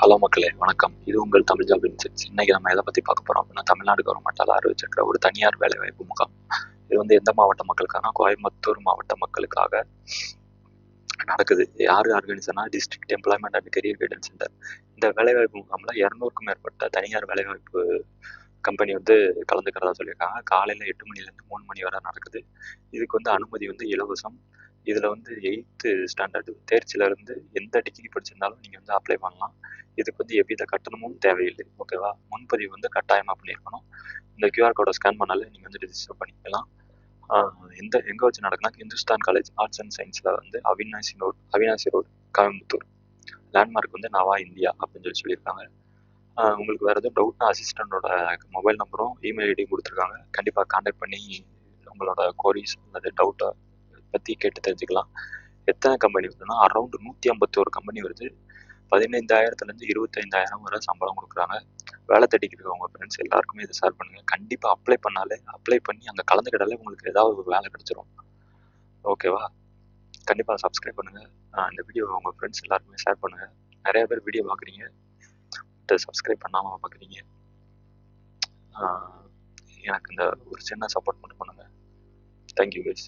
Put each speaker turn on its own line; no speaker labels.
Hello மக்களே வணக்கம். இது உங்கள் தமிழ் ஜாப் இன்செட்ஸ். இன்னைக்கு நம்ம எதை பற்றி பார்க்க போகிறோம் அப்படின்னா தமிழ்நாடு கவர்மெண்டால் அறிவிச்சிருக்கிற ஒரு தனியார் வேலைவாய்ப்பு முகாம். இது வந்து எந்த மாவட்ட மக்களுக்கான கோயம்புத்தூர் மாவட்ட மக்களுக்காக நடக்குது. யார் ஆர்கனைசர்னா district employment and career guidance centre இந்த வேலைவாய்ப்பு முகாமில் இரநூறுக்கும் மேற்பட்ட தனியார் வேலைவாய்ப்பு கம்பெனி வந்து கலந்துக்கிறதா சொல்லியிருக்காங்க. காலையில் எட்டு மணிலேருந்து மூணு மணி வரை நடக்குது. இதுக்கு வந்து அனுமதி வந்து இலவசம். இதில் வந்து எயித்து ஸ்டாண்டர்டு தேர்ச்சியிலேருந்து எந்த டிகிரி படிச்சிருந்தாலும் நீங்கள் வந்து அப்ளை பண்ணலாம். இதுக்கு வந்து எவ்வித கட்டணமும் தேவையில்லை ஓகேவா முன்பதிவு வந்து கட்டாயமாக பண்ணியிருக்கணும். இந்த கியூஆர் கோடை ஸ்கேன் பண்ணாலே நீங்கள் வந்து ரிஜிஸ்டர் பண்ணிக்கலாம். எந்த எங்கே வச்சு நடக்குன்னா ஹிந்துஸ்தான் காலேஜ் ஆர்ட்ஸ் அண்ட் சயின்ஸில் வந்து Avinashi road Avinashi road Coimbatore. Landmark வந்து நவா இந்தியா அப்படின்னு சொல்லி சொல்லியிருக்காங்க. உங்களுக்கு வேறு எதுவும் டவுட்னா அசிஸ்டண்ட்டோட மொபைல் நம்பரும் இமெயில் ஐடியும் கொடுத்துருக்காங்க. கண்டிப்பாக காண்டாக்ட் பண்ணி உங்களோட கோரிஸ் அல்லது டவுட்டை பற்றி கேட்டு தெரிஞ்சுக்கலாம். எத்தனை கம்பெனி வருதுன்னா அரௌண்ட் நூற்றி ஐம்பத்தோரு கம்பெனி வருது. பதினைந்தாயிரத்துலேருந்து இருபத்தைந்தாயிரம் வரை சம்பளம் கொடுக்குறாங்க. வேலை தேடிக்கிட்டு உங்கள் ஃப்ரெண்ட்ஸ் எல்லாருக்குமே இதை ஷேர் பண்ணுங்கள் கண்டிப்பாக அப்ளை பண்ணாலே அப்ளை பண்ணி அங்கே கலந்துக்கிட்டாலே உங்களுக்கு ஏதாவது ஒரு வேலை கிடச்சிரும். ஓகேவா கண்டிப்பாக சப்ஸ்கிரைப் பண்ணுங்கள் இந்த வீடியோ உங்கள் ஃப்ரெண்ட்ஸ் எல்லாருக்குமே ஷேர் பண்ணுங்கள் நிறைய பேர் வீடியோ பார்க்குறீங்க. பட் சப்ஸ்கிரைப் பண்ணாமல் பார்க்குறீங்க. எனக்கு இந்த ஒரு சின்ன சப்போர்ட் மட்டும் பண்ணுங்கள் தேங்க்யூ கைஸ்